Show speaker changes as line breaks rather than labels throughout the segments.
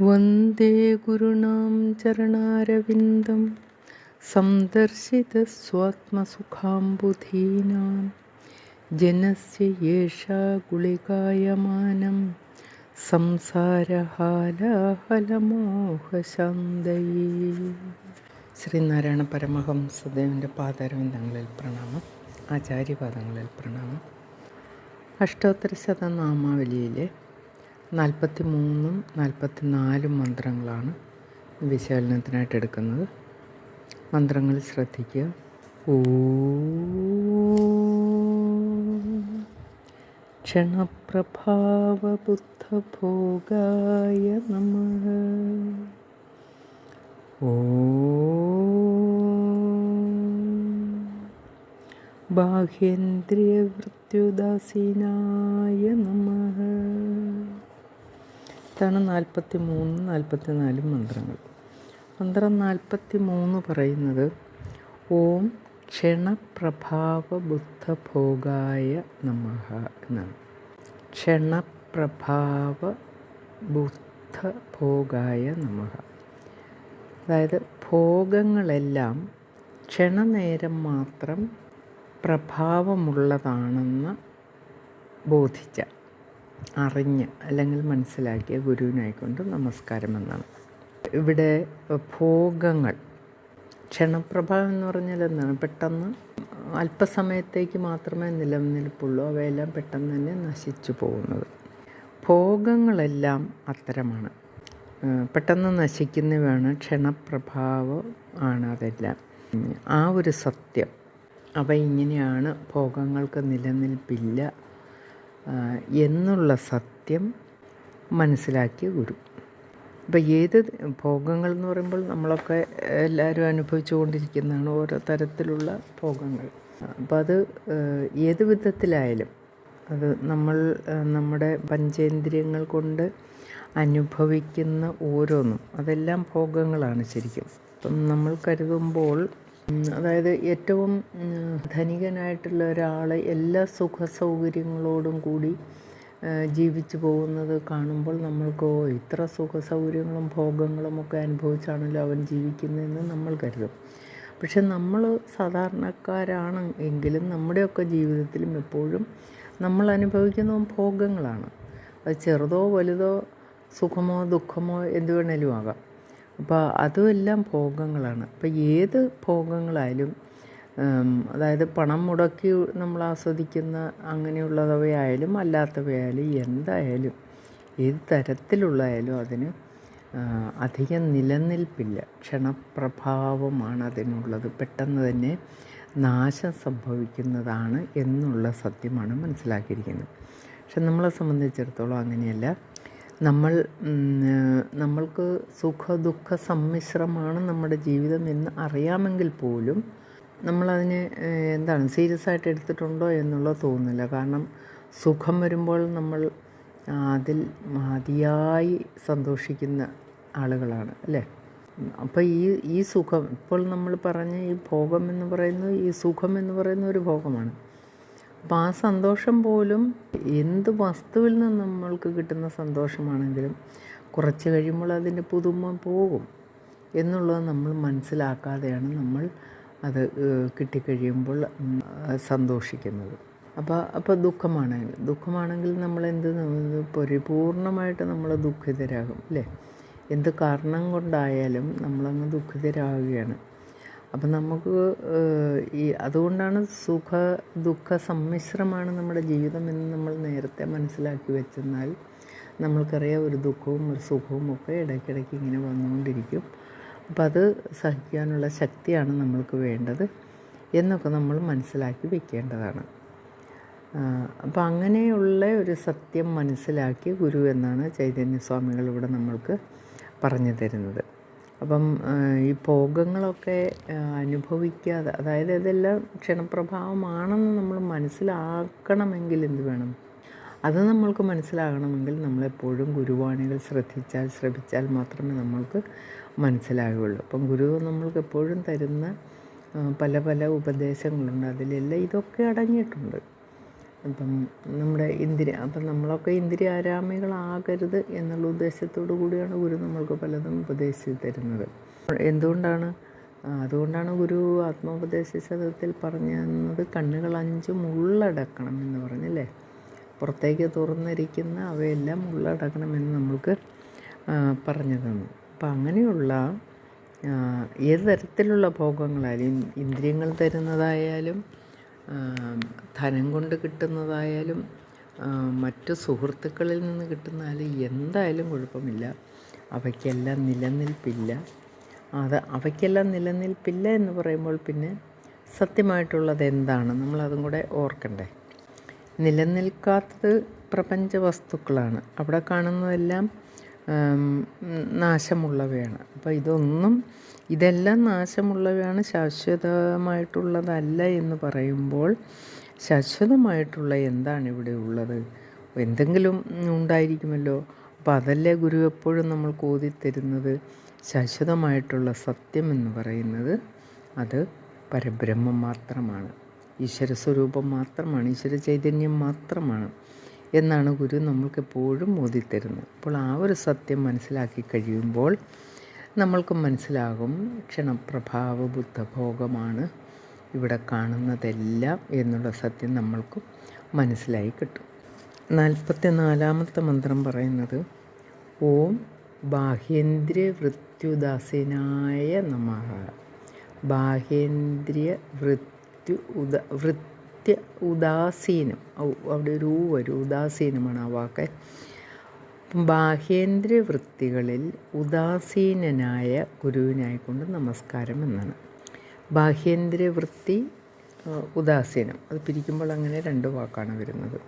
വന്ദേ ഗുരുണാം ചരണാരവിന്ദം സന്ദർശിത സ്വാത്മസുഖാംബുധീനാം. ജനസ്യ യേഷാ ഗുളികായമാനം സംസാരഹാലഹലമോഹശാന്തയേ ശ്രീനാരായണ പരമഹംസദേവന്റെ പാദരവിന്ദങ്ങളിൽ പ്രണാമം. ആചാര്യപാദങ്ങളിൽ പ്രണാമം. അഷ്ടോത്തര ശതനാമാവലിയിലെ നാൽപ്പത്തി മൂന്നും നാൽപ്പത്തി നാലും മന്ത്രങ്ങളാണ് വിശകലനത്തിനായിട്ട് എടുക്കുന്നത്. മന്ത്രങ്ങൾ ശ്രദ്ധിക്കുക. ക്ഷണപ്രഭാവബുദ്ധഭോഗായ നമ. ഓ ബാഹ്യേന്ദ്രിയവൃത്യുദാസീനായ നമ. ഇതാണ് നാൽപ്പത്തി മൂന്ന് നാൽപ്പത്തി നാലും മന്ത്രങ്ങൾ. മന്ത്രം നാൽപ്പത്തി മൂന്ന് പറയുന്നത് ഓം ക്ഷണപ്രഭാവ ബുദ്ധഭോഗായ നമ എന്നാണ്. ക്ഷണപ്രഭാവ ബുദ്ധഭോഗായ നമ. അതായത് ഭോഗങ്ങളെല്ലാം ക്ഷണനേരം മാത്രം പ്രഭാവമുള്ളതാണെന്ന് ബോധിച്ച അറിഞ്ഞ് അല്ലെങ്കിൽ മനസ്സിലാക്കിയ ഗുരുവിനായിക്കൊണ്ട് നമസ്കാരം എന്നാണ് ഇവിടെ ഭോഗങ്ങൾ ക്ഷണപ്രഭാവം എന്ന് പറഞ്ഞാൽ എന്താണ്? പെട്ടെന്ന് അല്പസമയത്തേക്ക് മാത്രമേ നിലനിൽപ്പുള്ളൂ. അവയെല്ലാം പെട്ടെന്ന് തന്നെ നശിച്ചു പോകുന്നത്. ഭോഗങ്ങളെല്ലാം അത്തരമാണ്. പെട്ടെന്ന് നശിക്കുന്നവയാണ് ക്ഷണപ്രഭാവം ആണ് അതെല്ലാം. ആ ഒരു സത്യം അവ ഇങ്ങനെയാണ് ഭോഗങ്ങൾക്ക് നിലനിൽപ്പില്ല എന്നുള്ള സത്യം മനസ്സിലാക്കിയ ഗുരു. ഇപ്പം ഏത് ഭോഗങ്ങൾ എന്ന് പറയുമ്പോൾ നമ്മളൊക്കെ എല്ലാവരും അനുഭവിച്ചു കൊണ്ടിരിക്കുന്നതാണ് ഓരോ തരത്തിലുള്ള ഭോഗങ്ങൾ. അപ്പം അത് ഏത് വിധത്തിലായാലും അത് നമ്മൾ നമ്മുടെ പഞ്ചേന്ദ്രിയങ്ങൾ കൊണ്ട് അനുഭവിക്കുന്ന ഓരോന്നും അതെല്ലാം ഭോഗങ്ങളാണ് ശരിക്കും. അപ്പം നമ്മൾ കരുതുമ്പോൾ അതായത് ഏറ്റവും ധനികനായിട്ടുള്ള ഒരാൾ എല്ലാ സുഖ സൗകര്യങ്ങളോടും കൂടി ജീവിച്ചു പോകുന്നത് കാണുമ്പോൾ നമ്മൾക്ക് ഇത്ര സുഖ സൗകര്യങ്ങളും ഭോഗങ്ങളും ഒക്കെ അനുഭവിച്ചാണല്ലോ അവൻ ജീവിക്കുന്നതെന്ന് നമ്മൾ കരുതും. പക്ഷെ നമ്മൾ സാധാരണക്കാരാണ് എങ്കിലും നമ്മുടെയൊക്കെ ജീവിതത്തിലും എപ്പോഴും നമ്മൾ അനുഭവിക്കുന്ന ഭോഗങ്ങളാണ്. അത് ചെറുതോ വലുതോ സുഖമോ ദുഃഖമോ എന്ത് വേണേലും ആകാം. അപ്പോൾ അതുമെല്ലാം ഭോഗങ്ങളാണ്. അപ്പോൾ ഏത് ഭോഗങ്ങളായാലും അതായത് പണം മുടക്കി നമ്മൾ ആസ്വദിക്കുന്ന അങ്ങനെയുള്ളതവയായാലും അല്ലാത്തവയായാലും എന്തായാലും ഏത് തരത്തിലുള്ളതായാലും അതിന് അധികം നിലനിൽപ്പില്ല. ക്ഷണപ്രഭാവമാണ് അതിനുള്ളത്. പെട്ടെന്ന് തന്നെ നാശം സംഭവിക്കുന്നതാണ് എന്നുള്ള സത്യമാണ് മനസ്സിലാക്കിയിരിക്കുന്നത്. പക്ഷെ നമ്മളെ സംബന്ധിച്ചിടത്തോളം അങ്ങനെയല്ല. നമ്മൾ നമ്മൾക്ക് സുഖ ദുഃഖ സമ്മിശ്രമാണ് നമ്മുടെ ജീവിതം എന്ന് അറിയാമെങ്കിൽ പോലും നമ്മളതിനെ എന്താണ് സീരിയസ് ആയിട്ട് എടുത്തിട്ടുണ്ടോ എന്നുള്ള തോന്നില്ല കാരണം സുഖം വരുമ്പോൾ നമ്മൾ അതിൽ അതിയായി സന്തോഷിക്കുന്ന ആളുകളാണ് അല്ലേ? അപ്പോൾ ഈ ഈ സുഖം ഇപ്പോൾ നമ്മൾ പറഞ്ഞ ഈ ഭോഗം എന്ന് പറയുന്നത് ഈ സുഖം എന്ന് പറയുന്ന ഒരു ഭോഗമാണ്. അപ്പോൾ ആ സന്തോഷം പോലും എന്ത് വസ്തുവിൽ നിന്ന് നമ്മൾക്ക് കിട്ടുന്ന സന്തോഷമാണെങ്കിലും കുറച്ച് കഴിയുമ്പോൾ അതിന്റെ പുതുമ പോകും എന്നുള്ളത് നമ്മൾ മനസ്സിലാക്കാതെയാണ് നമ്മൾ അത് കിട്ടിക്കഴിയുമ്പോൾ സന്തോഷിക്കുന്നത്. അപ്പോൾ അപ്പോൾ ദുഃഖമാണെങ്കിൽ ദുഃഖമാണെങ്കിൽ നമ്മൾ എന്ത് പരിപൂർണമായിട്ട് നമ്മൾ ദുഃഖിതരാകും അല്ലേ? എന്ത് കാരണം കൊണ്ടായാലും നമ്മളങ്ങ് ദുഃഖിതരാകുകയാണ് അപ്പം നമുക്ക് ഈ അതുകൊണ്ടാണ് സുഖ ദുഃഖ സമ്മിശ്രമാണ് നമ്മുടെ ജീവിതം എന്ന് നമ്മൾ നേരത്തെ മനസ്സിലാക്കി വെച്ചെന്നാൽ നമ്മൾക്കറിയാം ഒരു ദുഃഖവും ഒരു സുഖവും ഒക്കെ ഇടയ്ക്കിടയ്ക്ക് ഇങ്ങനെ വന്നുകൊണ്ടിരിക്കും. അപ്പം അത് സഹിക്കാനുള്ള ശക്തിയാണ് നമ്മൾക്ക് വേണ്ടത് എന്നൊക്കെ നമ്മൾ മനസ്സിലാക്കി വെക്കേണ്ടതാണ്. അപ്പം അങ്ങനെയുള്ള ഒരു സത്യം മനസ്സിലാക്കി ഗുരു എന്നാണ് ചൈതന്യസ്വാമികൾ ഇവിടെ നമ്മൾക്ക് പറഞ്ഞു തരുന്നത്. അപ്പം ഈ ഭോഗങ്ങളൊക്കെ അനുഭവിക്കാതെ അതായത് ഇതെല്ലാം ക്ഷണപ്രഭാവമാണെന്ന് നമ്മൾ മനസ്സിലാക്കണമെങ്കിൽ എന്ത് വേണം? അത് നമ്മൾക്ക് മനസ്സിലാകണമെങ്കിൽ നമ്മളെപ്പോഴും ഗുരുവാണികൾ ശ്രദ്ധിച്ചാൽ ശ്രമിച്ചാൽ മാത്രമേ നമ്മൾക്ക് മനസ്സിലാകുകയുള്ളൂ. അപ്പം ഗുരു നമ്മൾക്ക് എപ്പോഴും തരുന്ന പല പല ഉപദേശങ്ങളുണ്ട്. അതിലെല്ലാം ഇതൊക്കെ അടങ്ങിയിട്ടുണ്ട്. അപ്പം നമ്മുടെ ഇന്ദിര അപ്പം നമ്മളൊക്കെ ഇന്ദ്രിയ ആരാമികളാകരുത് എന്നുള്ള ഉദ്ദേശത്തോടു കൂടിയാണ് ഗുരു നമ്മൾക്ക് പലതും ഉപദേശിച്ച് തരുന്നത്. എന്തുകൊണ്ടാണ്? അതുകൊണ്ടാണ് ഗുരു ആത്മോപദേശ ശതത്തിൽ പറഞ്ഞു കണ്ണുകൾ അഞ്ചും ഉള്ളടക്കണം എന്ന് പറഞ്ഞല്ലേ? പുറത്തേക്ക് തുറന്നിരിക്കുന്ന അവയെല്ലാം ഉള്ളടക്കണമെന്ന് നമ്മൾക്ക് പറഞ്ഞു തന്നു അപ്പം അങ്ങനെയുള്ള ഏത് തരത്തിലുള്ള ഭോഗങ്ങളായാലും ഇന്ദ്രിയങ്ങൾ തരുന്നതായാലും ധനം കൊണ്ട് കിട്ടുന്നതായാലും മറ്റ് സുഹൃത്തുക്കളിൽ നിന്ന് കിട്ടുന്നാലും എന്തായാലും കുഴപ്പമില്ല. അവയ്ക്കെല്ലാം നിലനിൽപ്പില്ല. അത് അവയ്ക്കെല്ലാം നിലനിൽപ്പില്ല എന്ന് പറയുമ്പോൾ പിന്നെ സത്യമായിട്ടുള്ളത് എന്താണ്? നമ്മളതും കൂടെ ഓർക്കണ്ടേ. നിലനിൽക്കാത്തത് പ്രപഞ്ച വസ്തുക്കളാണ്. അവിടെ കാണുന്നതെല്ലാം നാശമുള്ളവയാണ്. അപ്പോൾ ഇതൊന്നും ഇതെല്ലാം നാശമുള്ളവയാണ് ശാശ്വതമായിട്ടുള്ളതല്ല എന്ന് പറയുമ്പോൾ ശാശ്വതമായിട്ടുള്ള എന്താണ് ഇവിടെ ഉള്ളത്? എന്തെങ്കിലും ഉണ്ടായിരിക്കുമല്ലോ. അപ്പോൾ അതല്ലേ ഗുരു എപ്പോഴും നമ്മൾ കോതിത്തരുന്നത്? ശാശ്വതമായിട്ടുള്ള സത്യം എന്ന് പറയുന്നത് അത് പരബ്രഹ്മം മാത്രമാണ്. ഈശ്വര സ്വരൂപം മാത്രമാണ്. ഈശ്വര ചൈതന്യം മാത്രമാണ്. എന്നാണ് ഗുരു നമ്മൾക്കെപ്പോഴും ഓതിത്തരുന്നത് അപ്പോൾ ആ ഒരു സത്യം മനസ്സിലാക്കി കഴിയുമ്പോൾ നമ്മൾക്ക് മനസ്സിലാകും ക്ഷണപ്രഭാവ ബുദ്ധഭോഗമാണ് ഇവിടെ കാണുന്നതെല്ലാം എന്നുള്ള സത്യം നമ്മൾക്കും മനസ്സിലായി കിട്ടും. നാൽപ്പത്തി നാലാമത്തെ മന്ത്രം പറയുന്നത് ഓം ബാഹ്യേന്ദ്രിയ വൃത്യുദാസീനായ നമ. ബാഹ്യേന്ദ്രിയ വൃത്യു ഉദ വൃത്യ ഉദാസീനം. അവിടെ ഒരു ഒരു ഉദാസീനമാണ് ആ വാക്ക്. ബാഹ്യേന്ദ്രിയ വൃത്തികളിൽ ഉദാസീനനായ ഗുരുവിനായിക്കൊണ്ട് നമസ്കാരം എന്നാണ്. ബാഹ്യേന്ദ്രിയ വൃത്തി ഉദാസീനം. അത് പിരിക്കുമ്പോൾ അങ്ങനെ രണ്ട് വാക്കാണ് വരുന്നത്.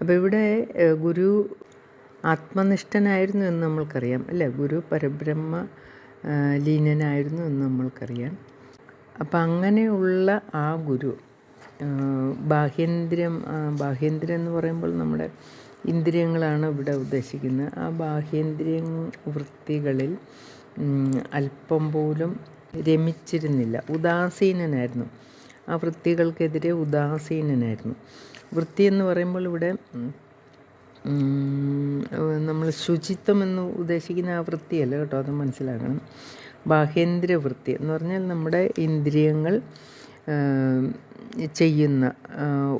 അപ്പോൾ ഇവിടെ ഗുരു ആത്മനിഷ്ഠനായിരുന്നു എന്ന് നമ്മൾക്കറിയാം. അല്ലേ? ഗുരു പരബ്രഹ്മ ലീനനായിരുന്നു എന്ന് നമ്മൾക്കറിയാം. അപ്പം അങ്ങനെയുള്ള ആ ഗുരു ബാഹ്യേന്ദ്രിയം ബാഹ്യേന്ദ്രിയം എന്ന് പറയുമ്പോൾ നമ്മുടെ ഇന്ദ്രിയങ്ങളാണ് ഇവിടെ ഉദ്ദേശിക്കുന്നത്. ആ ബാഹ്യേന്ദ്രിയ വൃത്തികളിൽ അല്പം പോലും രമിച്ചിരുന്നില്ല. ഉദാസീനനായിരുന്നു. ആ വൃത്തികൾക്കെതിരെ ഉദാസീനനായിരുന്നു. വൃത്തി എന്ന് പറയുമ്പോൾ ഇവിടെ നമ്മൾ ശുചിത്വം എന്ന് ഉദ്ദേശിക്കുന്ന ആ വൃത്തിയല്ല കേട്ടോ അത് മനസ്സിലാക്കണം. ബാഹ്യേന്ദ്രിയ വൃത്തി എന്ന് പറഞ്ഞാൽ നമ്മുടെ ഇന്ദ്രിയങ്ങൾ ചെയ്യുന്ന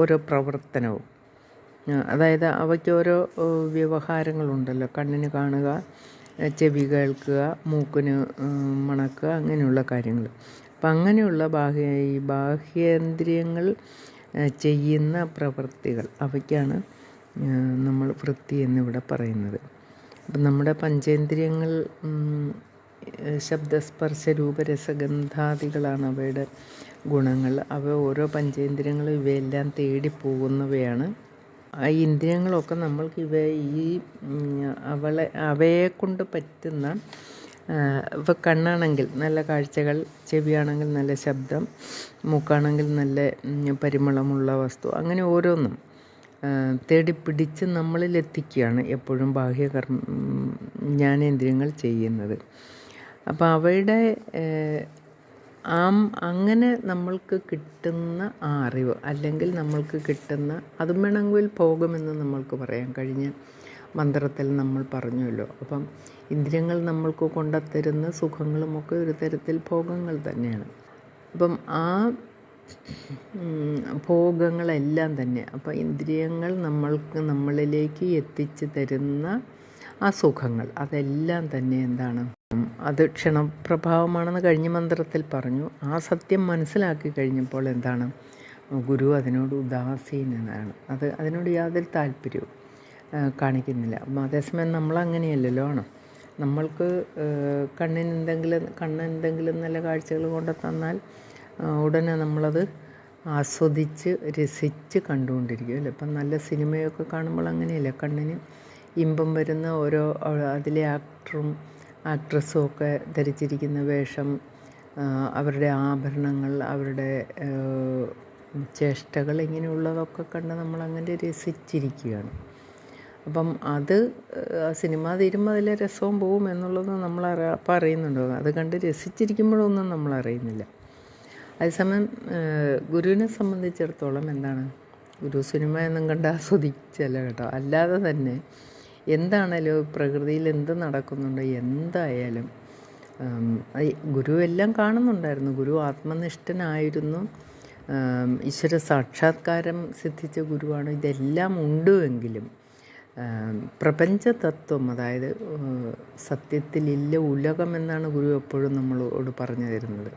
ഓരോ പ്രവർത്തനവും. അതായത് അവയ്ക്ക് ഓരോ വ്യവഹാരങ്ങളുണ്ടല്ലോ. കണ്ണിന് കാണുക ചെവി കേൾക്കുക മൂക്കിന് മണക്കുക അങ്ങനെയുള്ള കാര്യങ്ങൾ. അപ്പം അങ്ങനെയുള്ള ബാഹ്യ ഈ ബാഹ്യേന്ദ്രിയങ്ങൾ ചെയ്യുന്ന പ്രവൃത്തികൾ അവയ്ക്കാണ് നമ്മൾ വൃത്തി എന്നിവിടെ പറയുന്നത്. അപ്പം നമ്മുടെ പഞ്ചേന്ദ്രിയങ്ങൾ ശബ്ദസ്പർശ രൂപരസഗന്ധാദികളാണ് അവയുടെ ഗുണങ്ങൾ. അവ ഓരോ പഞ്ചേന്ദ്രിയങ്ങളും ഇവയെല്ലാം തേടി പോകുന്നവയാണ്. ആ ഇന്ദ്രിയങ്ങളൊക്കെ നമ്മൾക്ക് ഇവ ഈ അവളെ അവയെ കൊണ്ട് പറ്റുന്ന ഇപ്പോൾ കണ്ണാണെങ്കിൽ നല്ല കാഴ്ചകൾ ചെവിയാണെങ്കിൽ നല്ല ശബ്ദം മൂക്കാണെങ്കിൽ നല്ല പരിമളമുള്ള വസ്തു അങ്ങനെ ഓരോന്നും തേടി പിടിച്ച് നമ്മളിലെത്തിക്കുകയാണ് എപ്പോഴും ബാഹ്യകർമ്മ ജ്ഞാനേന്ദ്രിയങ്ങൾ ചെയ്യുന്നത്. അപ്പോൾ അവയുടെ ആം അങ്ങനെ നമ്മൾക്ക് കിട്ടുന്ന ആ അറിവ് അല്ലെങ്കിൽ നമ്മൾക്ക് കിട്ടുന്ന അതും വേണമെങ്കിൽ ഭോഗമെന്ന് നമ്മൾക്ക് പറയാം കഴിഞ്ഞ മന്ത്രത്തിൽ നമ്മൾ പറഞ്ഞല്ലോ അപ്പം ഇന്ദ്രിയങ്ങൾ നമ്മൾക്ക് കൊണ്ടുത്തരുന്ന സുഖങ്ങളുമൊക്കെ ഒരു തരത്തിൽ ഭോഗങ്ങൾ തന്നെയാണ്. അപ്പം ആ ഭോഗങ്ങളെല്ലാം തന്നെ അപ്പം ഇന്ദ്രിയങ്ങൾ നമ്മൾക്ക് നമ്മളിലേക്ക് എത്തിച്ചു തരുന്ന ആ സുഖങ്ങൾ അതെല്ലാം തന്നെ എന്താണ്? അത് ക്ഷണപ്രഭാവമാണെന്ന് കഴിഞ്ഞ മന്ത്രത്തിൽ പറഞ്ഞു. ആ സത്യം മനസ്സിലാക്കി കഴിഞ്ഞപ്പോൾ എന്താണ്? ഗുരു അതിനോട് ഉദാസീനനാണ് അത് അതിനോട് യാതൊരു താല്പര്യവും കാണിക്കുന്നില്ല. അതേസമയം നമ്മൾ അങ്ങനെയല്ലല്ലോ ആണ്? നമ്മൾക്ക് കണ്ണിന് എന്തെങ്കിലും കണ്ണ് എന്തെങ്കിലും നല്ല കാഴ്ചകൾ കൊണ്ട് തന്നാൽ ഉടനെ നമ്മളത് ആസ്വദിച്ച് രസിച്ച് കണ്ടുകൊണ്ടിരിക്കും അല്ലേ? ഇപ്പം നല്ല സിനിമയൊക്കെ കാണുമ്പോൾ അങ്ങനെയല്ല? കണ്ണിന് ഇമ്പം വരുന്ന ഓരോ അതിലെ ആക്ടറും ആക്ട്രസ്സും ഒക്കെ ധരിച്ചിരിക്കുന്ന വേഷം അവരുടെ ആഭരണങ്ങൾ അവരുടെ ചേഷ്ടകൾ ഇങ്ങനെയുള്ളതൊക്കെ കണ്ട് നമ്മളങ്ങനെ രസിച്ചിരിക്കുകയാണ്. അപ്പം അത് സിനിമ തീരുമ്പോൾ അതിലെ രസവും പോവും എന്നുള്ളത് നമ്മൾ അപ്പം അറിയുന്നുണ്ടോ അത് കണ്ട് രസിച്ചിരിക്കുമ്പോഴൊന്നും നമ്മൾ അറിയുന്നില്ല അതേസമയം ഗുരുവിനെ സംബന്ധിച്ചിടത്തോളം എന്താണ്? ഗുരു സിനിമ എന്നും കണ്ട് ആസ്വദിച്ചല്ല കേട്ടോ. അല്ലാതെ തന്നെ എന്താണേലും പ്രകൃതിയിൽ എന്ത് നടക്കുന്നുണ്ടോ എന്തായാലും ഗുരു എല്ലാം കാണുന്നുണ്ടായിരുന്നു. ഗുരു ആത്മനിഷ്ഠനായിരുന്നു. ഈശ്വര സാക്ഷാത്കാരം സിദ്ധിച്ച ഗുരുവാണ്. ഇതെല്ലാം ഉണ്ടുവെങ്കിലും പ്രപഞ്ച പ്രപഞ്ചതത്വം അതായത് സത്യത്തിലില്ല ഉലകം എന്നാണ് ഗുരു എപ്പോഴും നമ്മളോട് പറഞ്ഞു തരുന്നത്.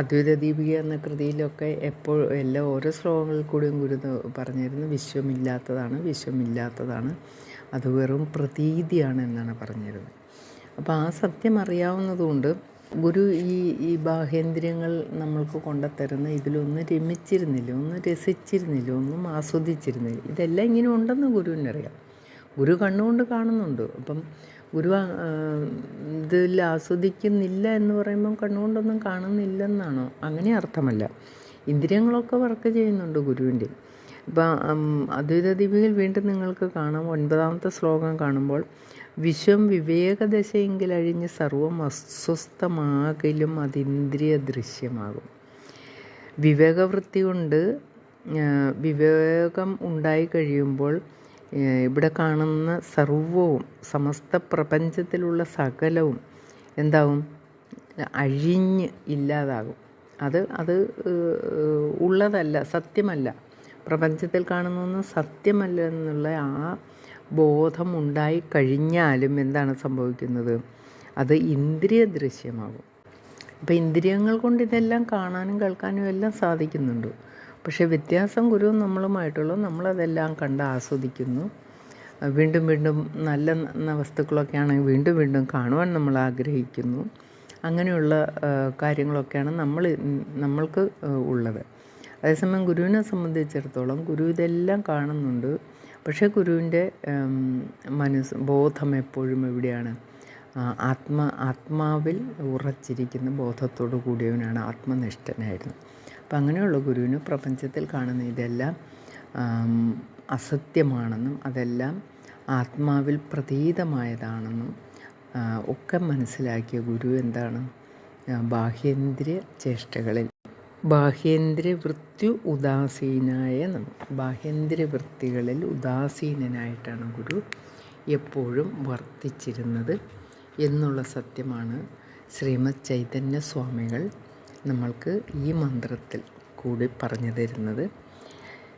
അദ്വൈത ദീപിക എന്ന കൃതിയിലൊക്കെ എപ്പോഴും എല്ലാ ഓരോ ശ്ലോകങ്ങളിൽ കൂടിയും ഗുരു പറഞ്ഞു പറഞ്ഞിരുന്നു വിശ്വമില്ലാത്തതാണ് വിശ്വമില്ലാത്തതാണ്. അത് വെറും പ്രതീതിയാണ് എന്നാണ് പറഞ്ഞിരുന്നത്. അപ്പോൾ ആ സത്യം അറിയാവുന്നതുകൊണ്ട് ഗുരു ഈ ഈ ബാഹേന്ദ്രിയങ്ങൾ നമ്മൾക്ക് കൊണ്ടുത്തരുന്ന ഇതിലൊന്നും രമിച്ചിരുന്നില്ല ഒന്നും രസിച്ചിരുന്നില്ല ഒന്നും ആസ്വദിച്ചിരുന്നില്ല. ഇതെല്ലാം ഇങ്ങനെ ഉണ്ടെന്ന് ഗുരുവിനറിയാം ഗുരു കണ്ണുകൊണ്ട് കാണുന്നുണ്ട്. അപ്പം ഗുരു ഇതിൽ ആസ്വദിക്കുന്നില്ല എന്ന് പറയുമ്പം കണ്ണുകൊണ്ടൊന്നും കാണുന്നില്ലെന്നാണോ? അങ്ങനെ അർത്ഥമല്ല. ഇന്ദ്രിയങ്ങളൊക്കെ വർക്ക് ചെയ്യുന്നുണ്ട് ഗുരുവിന്റെ. ഇപ്പം അദ്വൈത ദീപികയിൽ വീണ്ടും നിങ്ങൾക്ക് കാണാം. ഒൻപതാമത്തെ ശ്ലോകം കാണുമ്പോൾ വിശ്വം വിവേകദശയെങ്കിൽ അഴിഞ്ഞ് സർവം അസ്വസ്ഥമാകലും അതിന്ദ്രിയ ദൃശ്യമാകും വിവേകവൃത്തി കൊണ്ട് വിവേകം ഉണ്ടായി കഴിയുമ്പോൾ ഇവിടെ കാണുന്ന സർവവും സമസ്ത പ്രപഞ്ചത്തിലുള്ള സകലവും എന്താവും? അഴിഞ്ഞ് ഇല്ലാതാകും. അത് അത് ഉള്ളതല്ല സത്യമല്ല. പ്രപഞ്ചത്തിൽ കാണുന്നൊന്നും സത്യമല്ല എന്നുള്ള ആ ബോധം ഉണ്ടായി കഴിഞ്ഞാലും എന്താണ് സംഭവിക്കുന്നത്? അത് ഇന്ദ്രിയ ദൃശ്യമാകും. അപ്പോൾ ഇന്ദ്രിയങ്ങൾ കൊണ്ട് ഇതെല്ലാം കാണാനും കേൾക്കാനും എല്ലാം സാധിക്കുന്നുണ്ട്. പക്ഷേ വ്യത്യാസം ഗുരു നമ്മളുമായിട്ടുള്ള നമ്മളതെല്ലാം കണ്ട് ആസ്വദിക്കുന്നു. വീണ്ടും വീണ്ടും നല്ല വസ്തുക്കളൊക്കെ ആണെങ്കിൽ വീണ്ടും വീണ്ടും കാണുവാൻ നമ്മൾ ആഗ്രഹിക്കുന്നു. അങ്ങനെയുള്ള കാര്യങ്ങളൊക്കെയാണ് നമ്മൾ നമ്മൾക്ക് ഉള്ളത്. അതേസമയം ഗുരുവിനെ സംബന്ധിച്ചിടത്തോളം ഗുരു ഇതെല്ലാം കാണുന്നുണ്ട്. പക്ഷേ ഗുരുവിന്റെ മനസ്സ് ബോധം എപ്പോഴും എവിടെയാണ്? ആത്മ ആത്മാവിൽ ഉറച്ചിരിക്കുന്ന ബോധത്തോടു കൂടിയവനാണ് ആത്മനിഷ്ഠനായിരുന്നു. അപ്പം അങ്ങനെയുള്ള ഗുരുവിന് പ്രപഞ്ചത്തിൽ കാണുന്ന ഇതെല്ലാം അസത്യമാണെന്നും അതെല്ലാം ആത്മാവിൽ പ്രതീതമായതാണെന്നും ഒക്കെ മനസ്സിലാക്കിയ ഗുരു എന്താണ്? ബാഹ്യേന്ദ്രിയ ചേഷ്ടകളിൽ. ബാഹ്യേന്ദ്രിയ വൃത്തി ഉദാസീനായ നമ. ബാഹ്യേന്ദ്രിയ വൃത്തികളിൽ ഉദാസീനനായിട്ടാണ് ഗുരു എപ്പോഴും വർത്തിച്ചിരുന്നത് എന്നുള്ള സത്യമാണ് ശ്രീമദ് ചൈതന്യ സ്വാമികൾ നമ്മൾക്ക് ഈ മന്ത്രത്തിൽ കൂടി പറഞ്ഞു തരുന്നത്.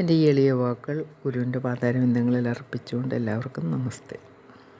എന്റെ ഈ എളിയ വാക്കുകൾ ഗുരുവിന്റെ പാതാരബന്ധങ്ങളിൽ അർപ്പിച്ചുകൊണ്ട് എല്ലാവർക്കും നമസ്തേ.